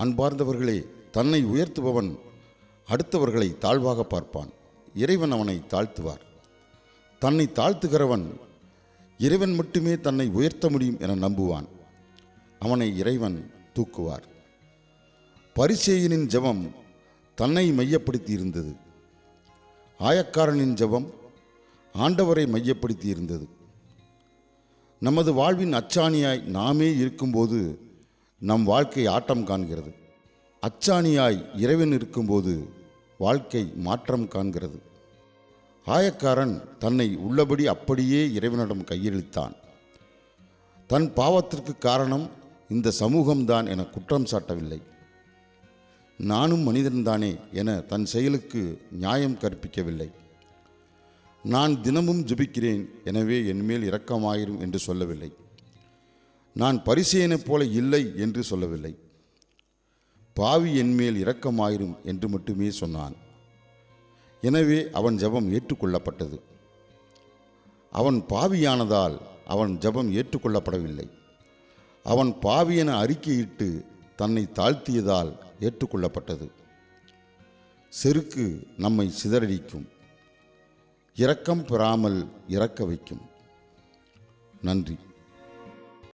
அன்பார்ந்தவர்களே தன்னை உயர்த்துபவன் அடுத்தவர்களை தாழ்வாக பார்ப்பான். இறைவன் அவனை தாழ்த்துவார். தன்னை தாழ்த்துகிறவன் இறைவன் மட்டுமே தன்னை உயர்த்த முடியும் என நம்புவான். அவனை இறைவன் தூக்குவார். பரிசேயனின் ஜெபம் தன்னை மையப்படுத்தி இருந்தது ஆயக்காரனின் ஜெபம் ஆண்டவரை மையப்படுத்தி இருந்தது நமது வாழ்வின் அச்சாணியாய் நாமே இருக்கும்போது நம் வாழ்க்கை ஆட்டம் காண்கிறது. அச்சாணியாய் இறைவன் இருக்கும்போது வாழ்க்கை மாற்றம் காண்கிறது. ஆயக்காரன் தன்னை உள்ளபடி அப்படியே இறைவனிடம் கையளித்தான். தன் பாவத்திற்கு காரணம் இந்த சமூகம்தான் என குற்றம் சாட்டவில்லை. நானும் மனிதன்தானே என தன் செயலுக்கு நியாயம் கற்பிக்கவில்லை. நான் தினமும் ஜபிக்கிறேன் எனவே என்மேல் இரக்கமாயிரும் என்று சொல்லவில்லை. நான் பரிசேனைப் போல இல்லை என்று சொல்லவில்லை. பாவி என்மேல் இரக்கமாயிரும் என்று மட்டுமே சொன்னான். எனவே அவன் ஜெபம் ஏற்றுக்கொள்ளப்பட்டது. அவன் பாவியானதால் அவன் ஜெபம் ஏற்றுக்கொள்ளப்படவில்லை. அவன் பாவி என அறிக்கையிட்டு தன்னை தாழ்த்தியதால் ஏற்றுக்கொள்ளப்பட்டது. செருக்கு நம்மை சிதறடிக்கும். இரக்கம் பெறாமல் இறக்க வைக்கும். நன்றி.